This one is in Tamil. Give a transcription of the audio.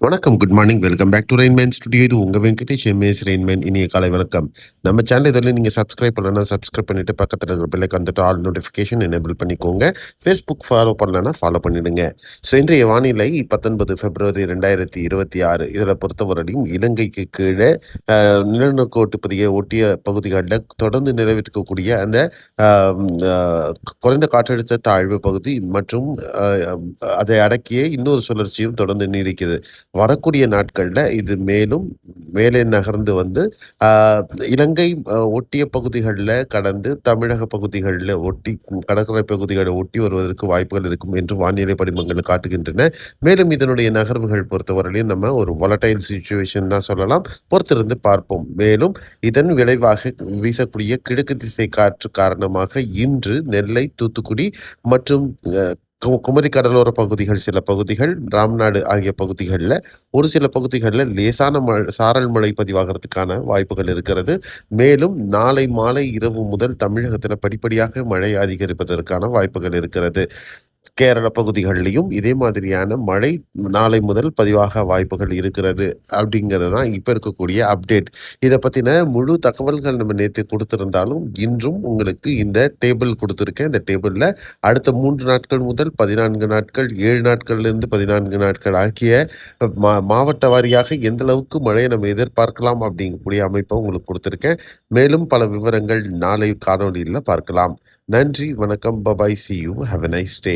வணக்கம் good morning welcome back to Rainman studio இது உங்கள் வெங்கடேஷ் எம்ஏஎஸ் ரெயின்மேன் இனிய காலை வணக்கம். நம்ம சேனல் இதில் நீங்கள் சப்ஸ்கிரைப் பண்ணலன்னா சப்ஸ்கிரைப் பண்ணிட்டு பக்கத்தில் இருக்கிற பிள்ளைக்கு வந்துட்டு ஆல் நோட்டிஃபிகேஷன் எனேபிள் பண்ணிக்கோங்க. ஃபேஸ்புக் ஃபாலோ பண்ணலன்னா ஃபாலோ பண்ணிவிடுங்க ஸோ இன்றைய வானிலை பத்தொன்பது பிப்ரவரி ரெண்டாயிரத்தி இருபத்தி ஆறு. இதில் பொறுத்தவரையும் இலங்கைக்கு கீழே அஹ், நிலநடுக்கோட்டு பதியை ஒட்டிய பகுதிகளில் தொடர்ந்து நிலவிருக்கக்கூடிய அந்த குறைந்த காற்றழுத்த தாழ்வு பகுதி மற்றும் அதை அடக்கிய இன்னொரு சுழற்சியும் தொடர்ந்து நீடிக்குது. வரக்கூடிய நாட்களில் இது மேலும் மேலே நகர்ந்து வந்து இலங்கை ஒட்டிய பகுதிகளில் கடந்து தமிழக பகுதிகளில் ஒட்டி கடற்கரை பகுதிகளை ஒட்டி வருவதற்கு வாய்ப்புகள் இருக்கும் என்று வானிலை படிமங்கள் காட்டுகின்றன. மேலும் இதனுடைய நகர்வுகள் பொறுத்தவரையிலும் நம்ம ஒரு வொலட்டைல் சுச்சுவேஷன் தான் சொல்லலாம். பொறுத்திருந்து பார்ப்போம். மேலும் இதன் விளைவாக வீசக்கூடிய கிழக்கு திசை காற்று காரணமாக இன்று நெல்லை தூத்துக்குடி மற்றும் கு- குமரி கடலோர பகுதிகள் சில பகுதிகள் ராம்நாடு ஆகிய பகுதிகளில் ஒரு சில பகுதிகளில் லேசான மழை சாரல் மழை பதிவாகிறதுக்கான வாய்ப்புகள் இருக்கிறது. மேலும் நாளை மாலை இரவு முதல் தமிழகத்தில் படிப்படியாக மழை அதிகரிப்பதற்கான வாய்ப்புகள் இருக்கிறது. கேரள பகுதிகளிலையும் இதே மாதிரியான மழை நாளை முதல் பதிவாக வாய்ப்புகள் இருக்கிறது அப்படிங்கிறது தான் இப்போ இருக்கக்கூடிய அப்டேட் இதை பற்றின முழு தகவல்கள் நம்ம நேற்று கொடுத்துருந்தாலும் இன்றும் உங்களுக்கு இந்த டேபிள் கொடுத்துருக்கேன். இந்த டேபிளில் அடுத்த மூன்று நாட்கள் முதல் பதினான்கு நாட்கள் ஏழு நாட்கள்லேருந்து பதினான்கு நாட்கள் ஆகிய மா மாவட்ட வாரியாக எந்த அளவுக்கு மழையை நம்ம எதிர்பார்க்கலாம் அப்படிங்கக்கூடிய அமைப்பை உங்களுக்கு கொடுத்துருக்கேன். மேலும் பல விவரங்கள் நாளை காணொலியில் பார்க்கலாம். நன்றி வணக்கம் bye bye see you have a nice day